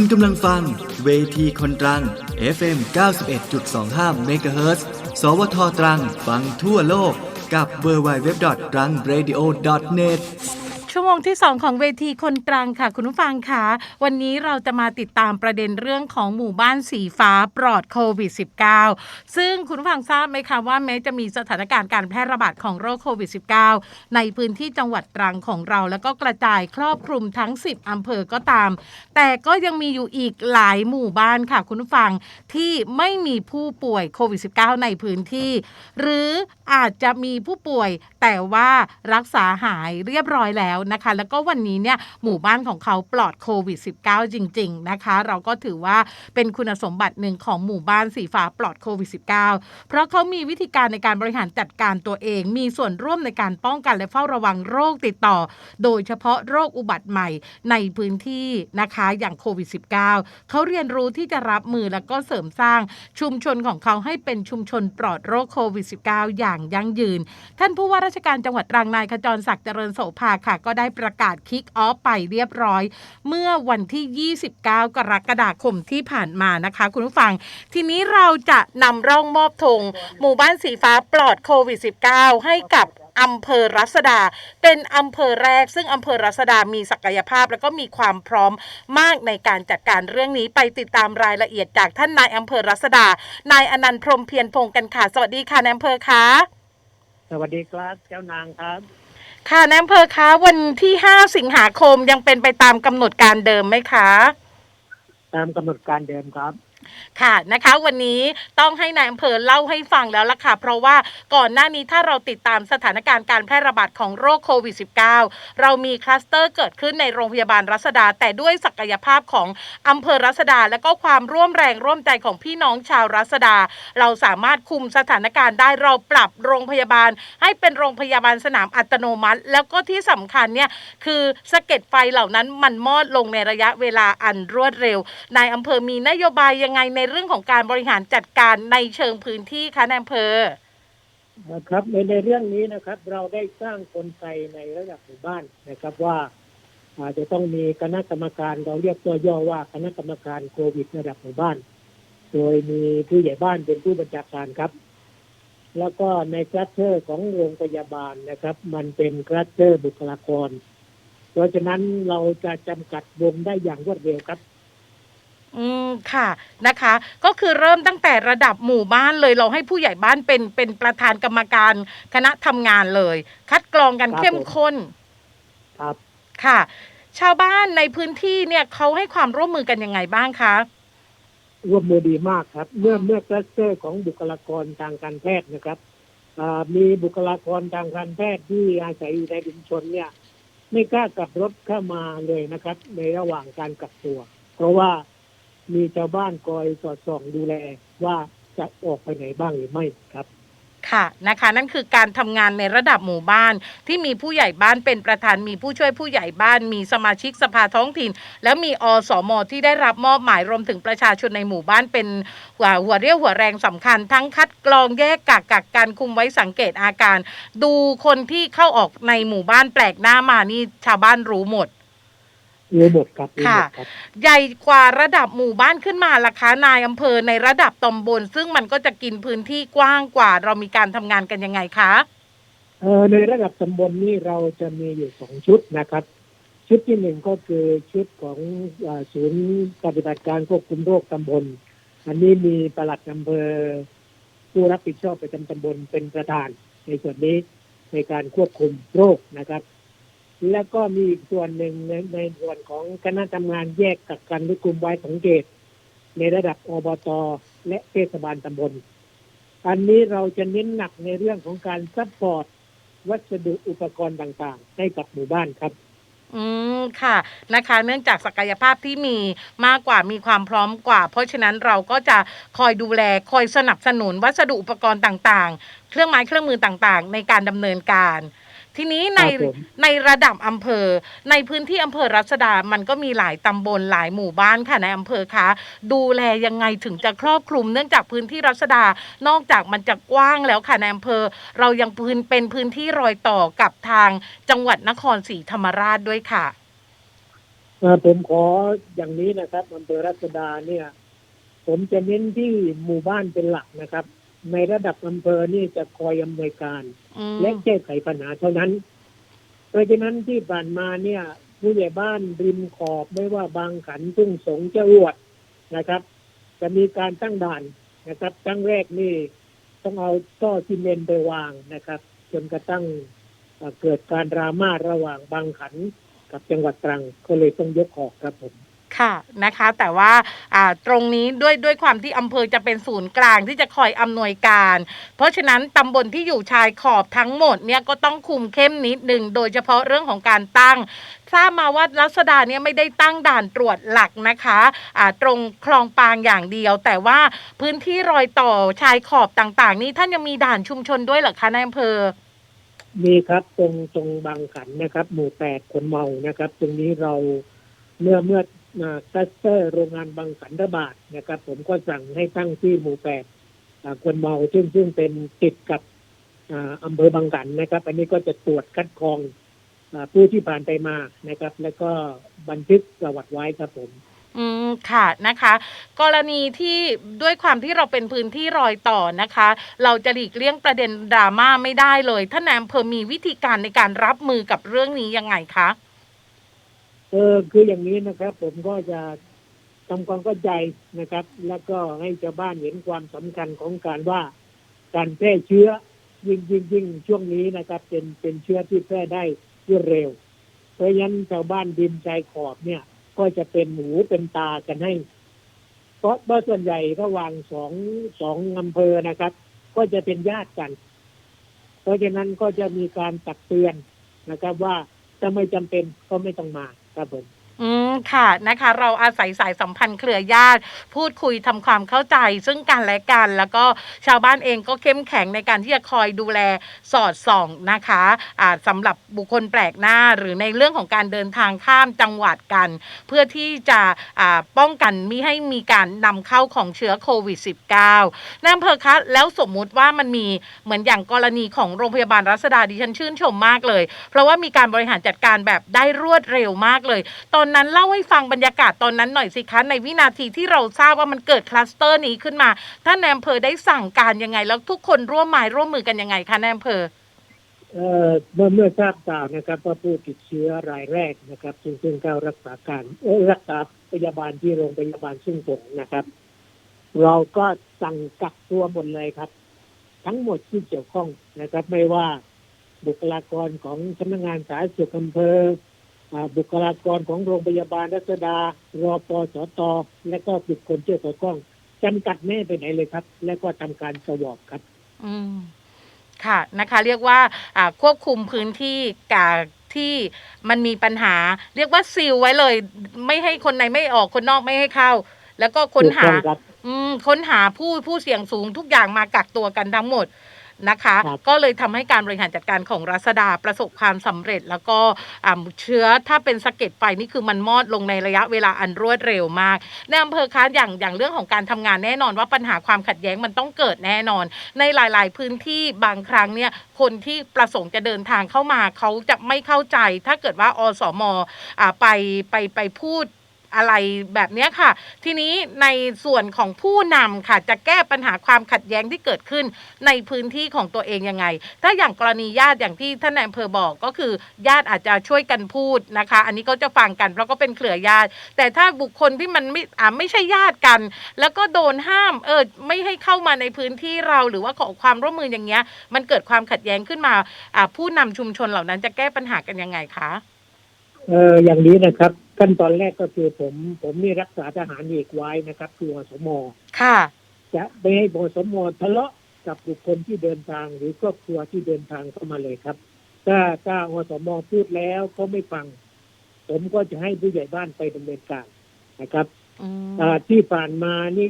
คุณกำลังฟัง เวทีคนตรัง FM 91.25 MHz สวทตรัง ฟังทั่วโลกกับ w w w t r a n g r a d i o n e t ชั่วโมงที่ 2 ของเวทีคนตรังค่ะ คุณผู้ฟังคะวันนี้เราจะมาติดตามประเด็นเรื่องของหมู่บ้านสีฟ้าปลอดโควิด -19 ซึ่งคุณผู้ฟังทราบไหมคะว่าแม้จะมีสถานการณ์การแพร่ระบาดของโรคโควิด -19 ในพื้นที่จังหวัดตรังของเรา แล้วก็กระจายครอบคลุมทั้ง 10 อำเภอก็ตาม แต่ก็ยังมีอยู่อีกหลายหมู่บ้านค่ะ คุณผู้ฟังที่ไม่มีผู้ป่วยโควิด -19 ในพื้นที่ หรืออาจจะมีผู้ป่วยแต่ว่ารักษาหายเรียบร้อยแล้วนะคะ แล้วก็วันนี้เนี่ยหมู่บ้านของเขาปลอดโควิด -19 จริง ๆ นะคะ เราก็ถือว่าเป็นคุณสมบัติหนึ่งของหมู่บ้านสีฟ้าปลอดโควิด -19 เพราะเขามีวิธีการในการบริหารจัดการตัวเอง มีส่วนร่วมในการป้องกันและเฝ้าระวังโรคติดต่อ โดยเฉพาะโรคอุบัติใหม่ในพื้นที่นะคะอย่างโควิด -19 เขาเรียนรู้ที่จะรับมือแล้วก็เสริมสร้างชุมชนของเขาให้เป็นชุมชนปลอดโรคโควิด -19 อย่างยั่งยืน ท่านผู้ว่าราชการจังหวัดตรังนายขจรศักดิ์เจริญโสภาค่ะก็ได้ประกาศคิกออฟไปเรียบร้อย เมื่อวันที่ 29 กรกฎาคมที่ผ่านมานะคะ คุณผู้ฟัง ทีนี้เราจะนำร่องมอบธงหมู่บ้านสีฟ้าปลอดโควิด -19 ให้กับอำเภอรัศดา เป็นอำเภอแรก ซึ่งอำเภอรัศดามีศักยภาพ แล้วก็มีความพร้อมมากในการจัดการเรื่องนี้ไปติดตามรายละเอียดจากท่านนายอำเภอรัศดา นายอนันต์พรมเพียรพงศ์กันค่ะ สวัสดีค่ะนายอำเภอคะสวัสดีครับเจ้านางครับ ค่ะนายอำเภอคะวันที่ 5 สิงหาคมยังเป็นไปตามกำหนดการเดิมไหมคะ ตามกำหนดการเดิมครับ ค่ะนะคะ วันนี้ต้องให้นายอำเภอเล่าให้ฟังแล้วล่ะค่ะ เพราะว่าก่อนหน้านี้ถ้าเราติดตามสถานการณ์การแพร่ระบาดของโรคโควิด -19 เรามีคลัสเตอร์เกิดขึ้นในโรงพยาบาลรัศดา แต่ด้วยศักยภาพของอำเภอรัศดา และก็ความร่วมแรงร่วมใจของพี่น้องชาวรัศดา เราสามารถคุมสถานการณ์ได้เราปรับโรงพยาบาล ให้เป็นโรงพยาบาลสนามอัตโนมัติ แล้วก็ที่สำคัญเนี่ยคือสะเก็ดไฟเหล่านั้นมันมอดลงในระยะเวลาอันรวดเร็วนายอำเภอมีนโยบายยังไงในเรื่องของการบริหารจัดการในเชิงพื้นที่คะนายอำเภอนะครับในในเรื่องนี้นะครับ เราได้สร้างกลไกในระดับหมู่บ้านนะครับว่าอาจจะต้องมีคณะกรรมการเราเรียกตัวย่อว่าคณะกรรมการโควิดระดับหมู่บ้าน โดยมีผู้ใหญ่บ้านเป็นผู้บัญชาการครับ แล้วก็ในคลัสเตอร์ของโรงพยาบาลนะครับ มันเป็นคลัสเตอร์บุคลากร เพราะฉะนั้นเราจะจำกัดวงได้อย่างรวดเร็วครับ อืมค่ะนะคะ ก็คือเริ่มตั้งแต่ระดับหมู่บ้านเลยเราให้ผู้ใหญ่บ้านเป็นเป็นประธานกรรมการคณะทำงานเลย คัดกรองกันครับ เข้มข้นครับ ค่ะ ชาวบ้านในพื้นที่เนี่ยเขาให้ความร่วมมือกันยังไงบ้างคะ ร่วมมือดีมากครับ เมื่อเมื่อคลัสเตอร์ของบุคลากรทางการแพทย์นะครับอ่ามีบุคลากรทางการแพทย์ที่อาศัยอยู่ในชุมชนเนี่ย ไม่กล้ากลับรถเข้ามาเลยนะครับ ในระหว่างการกักตัว เพราะว่า มีชาวบ้านคอยสอดส่องดูแลว่าจะออกไปไหนบ้างหรือไม่ครับค่ะนะคะนั่นคือการทำงานในระดับหมู่บ้าน ที่มีผู้ใหญ่บ้านเป็นประธานมีผู้ช่วยผู้ใหญ่บ้าน มีสมาชิกสภาท้องถิ่น แล้วมีอสมที่ได้รับมอบหมายรวมถึงประชาชนในหมู่บ้านเป็นหัวหัวเรี่ยวหัวแรงสำคัญ ทั้งคัดกรองแยกกักกักการคุมไว้สังเกตอาการ ดูคนที่เข้าออกในหมู่บ้านแปลกหน้ามานี่ชาวบ้านรู้หมด รู้หมดครับรู้หมดครับ ใหญ่กว่าระดับหมู่บ้านขึ้นมาล่ะคะนายอำเภอในระดับตำบล ซึ่งมันก็จะกินพื้นที่กว้างกว่า เรามีการทำงานกันยังไงคะเอ่อในระดับตำบลนี่เราจะมีอยู่สองชุดนะครับ ชุดที่หนึ่งก็คือชุดของอาศูนย์ปฏิบัติการควบคุมโรคตำบล อันนี้มีปลัดอำเภอผู้รับผิดชอบประจำตำบลเป็นประธานในส่วนนี้ในการควบคุมโรคนะครับ แล้วก็มีอีกส่วนหนึ่งในในส่วนของคณะทำงานแยกกักกันหรือกลุ่มไว้สังเกต ในระดับอบตและเทศบาลตำบล อันนี้เราจะเน้นหนักในเรื่องของการซัพพอร์ตวัสดุอุปกรณ์ต่างๆ ให้กับหมู่บ้านครับ อืมค่ะนะคะ เนื่องจากศักยภาพที่มีมากกว่ามีความพร้อมกว่า เพราะฉะนั้นเราก็จะคอยดูแลคอยสนับสนุนวัสดุอุปกรณ์ต่างๆ เครื่องไม้เครื่องมือต่างๆ ในการดำเนินการ ทีนี้ในครับผม ในระดับอำเภอ ในพื้นที่อำเภอรัศดา มันก็มีหลายตำบลหลายหมู่บ้านค่ะในอำเภอคะ ดูแลยังไงถึงจะครอบคลุมเนื่องจากพื้นที่รัศดา นอกจากมันจะกว้างแล้วค่ะในอำเภอ เรายังพื้นเป็นพื้นที่รอยต่อกับทางจังหวัดนครศรีธรรมราชด้วยค่ะ เอ่อผมขออย่างนี้นะครับอำเภอรัศดาเนี่ย ผมจะเน้นที่หมู่บ้านเป็นหลักนะครับ ในระดับอำเภอนี่จะคอยอำนวยการอืม และแก้ไขปัญหาเท่านั้น เพราะฉะนั้นที่ผ่านมาเนี่ย ผู้ใหญ่บ้านริมขอบไม่ว่าบางขันทุ่งสงเจ้าอวดนะครับ จะมีการตั้งด่านนะครับตั้งแรกนี่ต้องเอาท่อซีเมนต์ไปวางนะครับ จนกระทั่งเอ่อเกิดการดราม่าระหว่างบางขันกับจังหวัดตรังก็เลยต้องยกออกครับผม ค่ะนะคะ แต่ว่าตรงนี้ด้วยด้วยความที่อำเภอจะเป็นศูนย์กลางที่จะคอยอำนวยการ เพราะฉะนั้นตำบลที่อยู่ชายขอบทั้งหมดเนี่ยก็ต้องคุมเข้มนิดหนึ่งโดยเฉพาะเรื่องของการตั้งทราบมาว่ารัศดาเนี่ยไม่ได้ตั้งด่านตรวจหลักนะคะอ่าตรงคลองปางอย่างเดียว แต่ว่าพื้นที่รอยต่อชายขอบต่าง ๆ นี่ท่านยังมีด่านชุมชนด้วยเหรอคะในอำเภอมีครับตรงตรงบางขันนะครับ หมู่แปดคนเมานะครับ ตรงนี้เราเมื่อเมื่อ คลัสเตอร์โรงงานบางขันระบาดนะครับ ผมก็สั่งให้ตั้งที่หมู่แปดคนเมาซึ่งซึ่งเป็นติดกับอำเภอบางขันนะครับ อันนี้ก็จะตรวจคัดกรองผู้ที่ผ่านไปมานะครับ แล้วก็บันทึกประวัติไว้ครับผมอืมค่ะนะคะ กรณีที่ด้วยความที่เราเป็นพื้นที่รอยต่อนะคะ เราจะหลีกเลี่ยงประเด็นดราม่าไม่ได้เลยท่านนายอำเภอมีวิธีการในการรับมือกับเรื่องนี้ยังไงคะ เออคืออย่างนี้นะครับ ผมก็จะทำความเข้าใจนะครับ แล้วก็ให้ชาวบ้านเห็นความสำคัญของการว่าการแพร่เชื้อยิ่งยิ่งยิ่งช่วงนี้นะครับ เป็นเป็นเชื้อที่แพร่ได้รวดเร็ว เพราะฉะนั้นชาวบ้านริมชายขอบเนี่ย ก็จะเป็นหูเป็นตากันให้ เพราะว่าส่วนใหญ่ระหว่างสองสองอำเภอนะครับ ก็จะเป็นญาติกัน เพราะฉะนั้นก็จะมีการตักเตือนนะครับ ว่าถ้าไม่จำเป็นก็ไม่ต้องมาครับผมอืมค่ะนะคะ เราอาศัยสายสัมพันธ์เครือญาติ พูดคุยทำความเข้าใจ ซึ่งกันและกัน แล้วก็ชาวบ้านเองก็เข้มแข็งในการที่จะคอยดูแลสอดส่องนะคะอ่าสำหรับบุคคลแปลกหน้า หรือในเรื่องของการเดินทางข้ามจังหวัดกัน เพื่อที่จะอ่าป้องกันมิให้มีการนำเข้าของเชื้อโควิด -19 นายอำเภอคะแล้วสมมุติว่ามันมีเหมือนอย่างกรณีของโรงพยาบาลรัศดาดิฉันชื่นชมมากเลย เพราะว่ามีการบริหารจัดการแบบได้รวดเร็วมากเลย ตอนนั้นล่าให้ฟังบรรยากาศตอนนั้นหน่อยสิคะ ในวินาทีที่เราทราบว่ามันเกิดคลัสเตอร์นี้ขึ้นมาท่านนายอำเภอได้สั่งการยังไง แล้วทุกคนร่วมไม้ร่วมมือกันยังไงคะนายอำเภอเมื่อเมื่อทราบข่าวนะครับว่าผู้ติดเชื้อรายแรกนะครับ ซึ่งซึ่งเข้ารักษาการรักษาพยาบาลที่โรงพยาบาลซึ่งผงนะครับ เราก็สั่งกักตัวหมดเลยครับ ทั้งหมดที่เกี่ยวข้องนะครับ ไม่ว่าบุคลากรของสำนักงานสาธารณสุขอำเภอ บุคลากรของโรงพยาบาลรัศดารอปสต และก็บุคคลที่เกี่ยวข้องจำกัดแม่ไปไหนเลยครับ และก็ทำการสวอปครับ อืมค่ะนะคะเรียกว่าอ่าควบคุมพื้นที่กาที่มันมีปัญหา เรียกว่าซีลไว้เลย ไม่ให้คนในไม่ออกคนนอกไม่ให้เข้า แล้วก็ค้นหาถูกต้องครับอืมค้นหาผู้ผู้เสี่ยงสูงทุกอย่างมากักตัวกันทั้งหมด นะคะครับก็เลยทำให้การบริหารจัดการของรัศดาประสบความสำเร็จ แล้วก็อ่าเชื้อถ้าเป็นสะเก็ดไฟนี่คือมันมอดลงในระยะเวลาอันรวดเร็วมากในอำเภอคะอย่างอย่างเรื่องของการทำงานแน่นอนว่าปัญหาความขัดแย้งมันต้องเกิดแน่นอน ในหลาย ๆ พื้นที่บางครั้งเนี่ยคนที่ประสงค์จะเดินทางเข้ามาเขาจะไม่เข้าใจ ถ้าเกิดว่าอสมอ่าไปไปไปพูด อะไรแบบนี้ค่ะ ทีนี้ในส่วนของผู้นำค่ะ จะแก้ปัญหาความขัดแย้งที่เกิดขึ้นในพื้นที่ของตัวเองยังไง ถ้าอย่างกรณีญาติอย่างที่ท่านนายอำเภอบอกก็คือ ญาติอาจจะช่วยกันพูดนะคะ อันนี้ก็จะฟังกันเพราะก็เป็นเครือญาติ แต่ถ้าบุคคลที่มันไม่อ่าไม่ใช่ญาติกัน แล้วก็โดนห้ามเออไม่ให้เข้ามาในพื้นที่เราหรือว่าขอความร่วมมืออย่างเงี้ย มันเกิดความขัดแย้งขึ้นมาอ่าผู้นำชุมชนเหล่านั้นจะแก้ปัญหากันยังไงคะ เอออย่างนี้นะครับ ขั้นตอนแรกก็คือผม ผมนี่รักษาทหารเอกไว้นะครับคืออสมค่ะ จะไม่ให้อสมทะเลาะกับบุคคลที่เดินทางหรือครอบครัวที่เดินทางเข้ามาเลยครับ ถ้าถ้าอสมพูดแล้วเขาไม่ฟัง ผมก็จะให้ผู้ใหญ่บ้านไปดำเนินการนะครับอืมอ่าที่ผ่านมานี่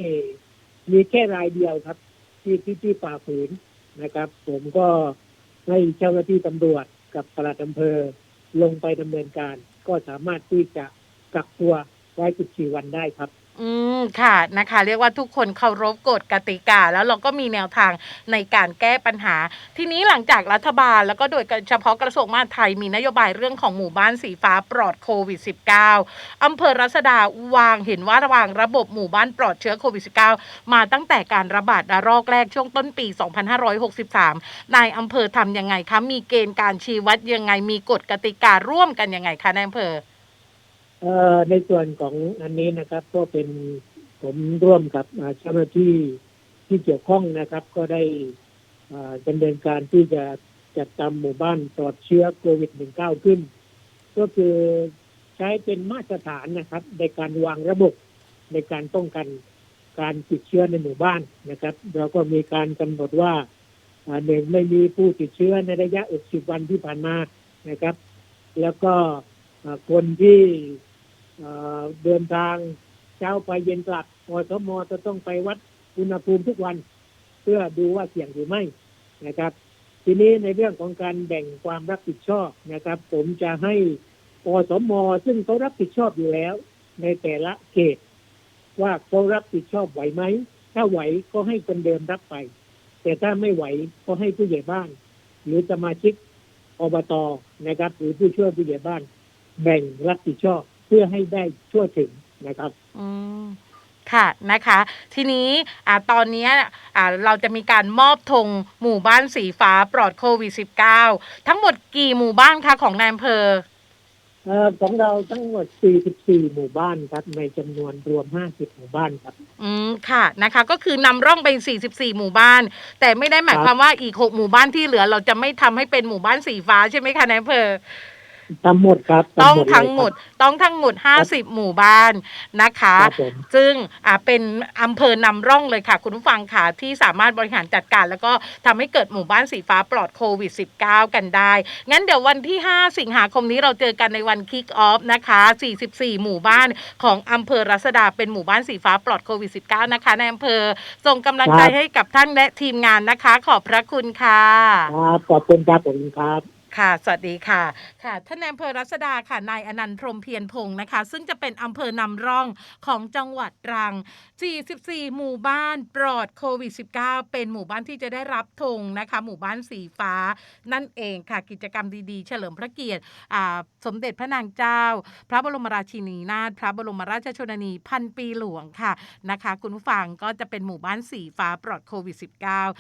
มีแค่รายเดียวครับ ที่ที่ที่ฝ่าฝืนนะครับ ผมก็ให้เจ้าหน้าที่ตำรวจกับปลัดอำเภอลงไปดำเนินการ ก็สามารถที่จะกักตัวไว้14วันได้ครับ อืมค่ะนะคะ เรียกว่าทุกคนเคารพกฎกติกา แล้วเราก็มีแนวทางในการแก้ปัญหา ทีนี้หลังจากรัฐบาล แล้วก็โดยเฉพาะกระทรวงมหาดไทยมีนโยบายเรื่องของหมู่บ้านสีฟ้าปลอดโควิด -19 อำเภอรัศดาวางเห็นว่าวางระบบหมู่บ้านปลอดเชื้อโควิด -19 มาตั้งแต่การระบาดระลอกแรกช่วงต้นปี 2563 นายอำเภอทำยังไงคะมีเกณฑ์การชี้วัดยังไงมีกฎกติการ่วมกันยังไงคะนายอำเภอ เอ่อในส่วนของอันนี้นะครับ ก็เป็นผมร่วมกับอ่าเจ้าหน้าที่ที่เกี่ยวข้องนะครับ ก็ได้อ่าดำเนินการที่จะจัดทำหมู่บ้านปลอดเชื้อโควิด -19 ขึ้น ก็คือใช้เป็นมาตรฐานนะครับ ในการวางระบบในการป้องกันการติดเชื้อในหมู่บ้านนะครับ เราก็มีการกำหนดว่าอ่าหนึ่งไม่มีผู้ติดเชื้อในระยะ 60 วันที่ผ่านมานะครับ แล้วก็อ่าคนที่ เดินทางเช้าไปเย็นกลับอสมจะต้องไปวัดอุณหภูมิทุกวัน เพื่อดูว่าเสี่ยงหรือไม่นะครับ ทีนี้ในเรื่องของการแบ่งความรับผิดชอบนะครับ ผมจะให้อสมซึ่งเขารับผิดชอบอยู่แล้ว ในแต่ละเขตว่าเขารับผิดชอบไหวไหม ถ้าไหวก็ให้คนเดิมรับไป แต่ถ้าไม่ไหวก็ให้ผู้ใหญ่บ้าน หรือสมาชิกอบตนะครับ หรือผู้ช่วยผู้ใหญ่บ้าน แบ่งรับผิดชอบ เพื่อให้ได้ทั่วถึงนะครับอืมค่ะนะคะ ทีนี้อ่าตอนเนี้ยอ่าเราจะมีการมอบธงหมู่บ้านสีฟ้าปลอดโควิด -19 ทั้งหมดกี่หมู่บ้านคะของนายอำเภอเอ่อของเราทั้งหมด 44 หมู่บ้านครับ ในจำนวนรวม 50 หมู่บ้านครับ อืมค่ะนะคะ ก็คือนำร่องไป 44 หมู่บ้าน แต่ไม่ได้หมายความว่าอีก 6 หมู่บ้านที่เหลือเราจะไม่ทำให้เป็นหมู่บ้านสีฟ้าใช่ไหมคะนายอำเภอ ทั้งหมดครับต้องเลยทั้งหมดต้องทั้งหมด50หมู่บ้านนะคะครับผมซึ่งอ่าเป็นอำเภอนำร่องเลยค่ะ คุณผู้ฟังค่ะที่สามารถบริหารจัดการ แล้วก็ทำให้เกิดหมู่บ้านสีฟ้าปลอดโควิด -19 กันได้ งั้นเดี๋ยววันที่ 5 สิงหาคมนี้เราเจอกันในวันคิกออฟนะคะ 44 หมู่บ้านของอำเภอรัศดาเป็นหมู่บ้านสีฟ้าปลอดโควิด -19 นะคะในอำเภอส่งกำลังใจให้กับท่านและทีมงานนะคะ ขอบพระคุณค่ะครับขอบคุณครับผมครับ ค่ะ สวัสดีค่ะ ค่ะ ท่านนายอำเภอรัศดาค่ะ นายอนันต์พรมเพียรพงศ์นะคะ ซึ่งจะเป็นอำเภอนำร่องของจังหวัดตรัง 44 หมู่บ้านปลอดโควิด -19 เป็นหมู่บ้านที่จะได้รับธงนะคะ หมู่บ้านสีฟ้านั่นเองค่ะ กิจกรรมดีๆ เฉลิมพระเกียรติสมเด็จพระนางเจ้า พระบรมราชินีนาถ พระบรมราชชนนีพันปีหลวงค่ะ นะคะ คุณผู้ฟังก็จะเป็นหมู่บ้านสีฟ้าปลอดโควิด -19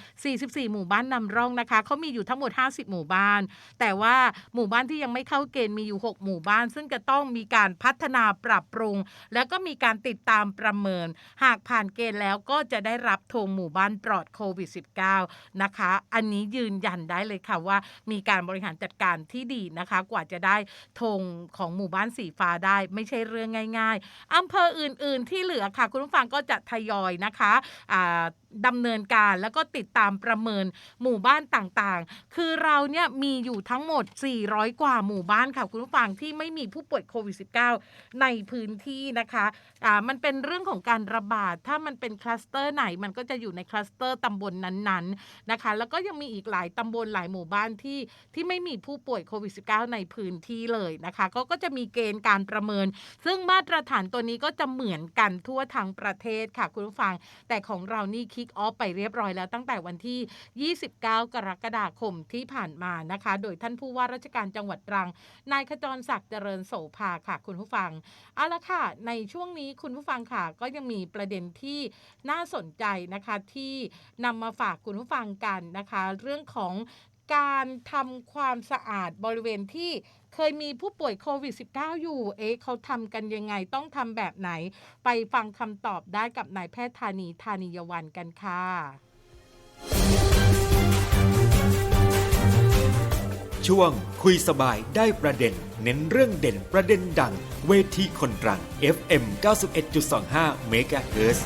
44 หมู่บ้านนำร่องนะคะ เขามีอยู่ทั้งหมด 50 หมู่บ้าน แต่แต่ว่าหมู่บ้านที่ยังไม่เข้าเกณฑ์มีอยู่ 6 หมู่บ้าน ซึ่งจะต้องมีการพัฒนาปรับปรุง แล้วก็มีการติดตามประเมิน หากผ่านเกณฑ์แล้วก็จะได้รับธงหมู่บ้านปลอดโควิด -19 นะคะ อันนี้ยืนยันได้เลยค่ะว่ามีการบริหารจัดการที่ดีนะคะ กว่าจะได้ธงของหมู่บ้านสีฟ้าได้ไม่ใช่เรื่องง่าย ๆอำเภออื่น ๆ ที่เหลือค่ะ คุณผู้ฟังก็จะทยอยนะคะอ่าดำเนินการแล้วก็ติดตามประเมินหมู่บ้านต่างๆ คือเราเนี่ยมีอยู่ทั้งหมด 400 กว่าหมู่บ้านค่ะคุณผู้ฟังที่ไม่มีผู้ป่วยโควิด -19 ในพื้นที่นะคะอ่ามันเป็นเรื่องของการระบาด ถ้ามันเป็นคลัสเตอร์ไหนมันก็จะอยู่ในคลัสเตอร์ตำบลนั้นๆนะคะ แล้วก็ยังมีอีกหลายตำบลหลายหมู่บ้านที่ที่ไม่มีผู้ป่วยโควิด -19 ในพื้นที่เลยนะคะก็ก็จะมีเกณฑ์การประเมิน ซึ่งมาตรฐานตัวนี้ก็จะเหมือนกันทั่วทั้งประเทศค่ะคุณผู้ฟัง แต่ของเรานี่คิกออฟไปเรียบร้อยแล้วตั้งแต่วันที่ 29 กรกฎาคมที่ผ่านมานะคะ โดยท่านผู้ว่าราชการจังหวัดตรัง นายขจรศักดิ์เจริญโสภาค่ะ คุณผู้ฟังเอาละค่ะ ในช่วงนี้คุณผู้ฟังค่ะ ก็ยังมีประเด็นที่น่าสนใจนะคะที่นำมาฝากคุณผู้ฟังกันนะคะ เรื่องของ การทำความสะอาดบริเวณที่เคยมีผู้ป่วยโควิด -19 อยู่ เอ๊ะเขาทำกันยังไงต้องทำแบบไหน ไปฟังคำตอบได้กับนายแพทย์ธานีธานียวันกันค่ะช่วงคุยสบายได้ประเด็น เน้นเรื่องเด่นประเด็นดัง เวทีคนรัง FM 91.25 MHz